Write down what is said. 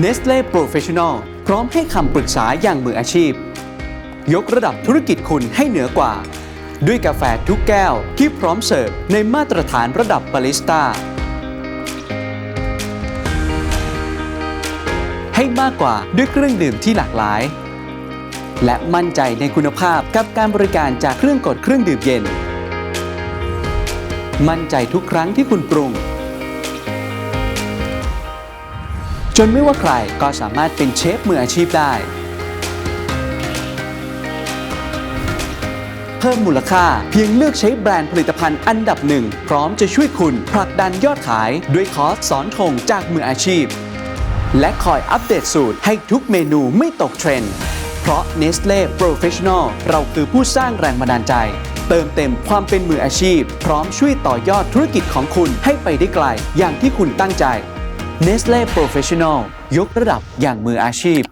Nestle Professional พร้อมให้คำปรึกษาอย่างมืออาชีพ ยกระดับธุรกิจคุณให้เหนือกว่า ด้วยกาแฟทุกแก้วที่พร้อมเสิร์ฟในมาตรฐานระดับบาริสต้าให้มากกว่าด้วยเครื่องดื่มที่หลากหลาย และมั่นใจในคุณภาพกับการบริการจากเครื่องกดเครื่องดื่มเย็น มั่นใจทุกครั้งที่คุณปรุง จนไม่ว่าใครก็สามารถเป็นเชฟมืออาชีพได้ เพิ่มมูลค่าเพียงเลือกใช้แบรนด์ผลิตภัณฑ์อันดับหนึ่ง พร้อมจะช่วยคุณผลักดันยอดขาย ด้วยคอร์สสอนทงจากมืออาชีพ และคอยอัปเดตสูตรให้ทุกเมนูไม่ตกเทรนด์เพราะ Nestle Professional เราคือผู้สร้างแรงบันดาลใจ เติมเต็มความเป็นมืออาชีพ พร้อมช่วยต่อยอดธุรกิจของคุณให้ไปได้ไกล อย่างที่คุณตั้งใจ Nestle Professional ยกระดับอย่างมืออาชีพ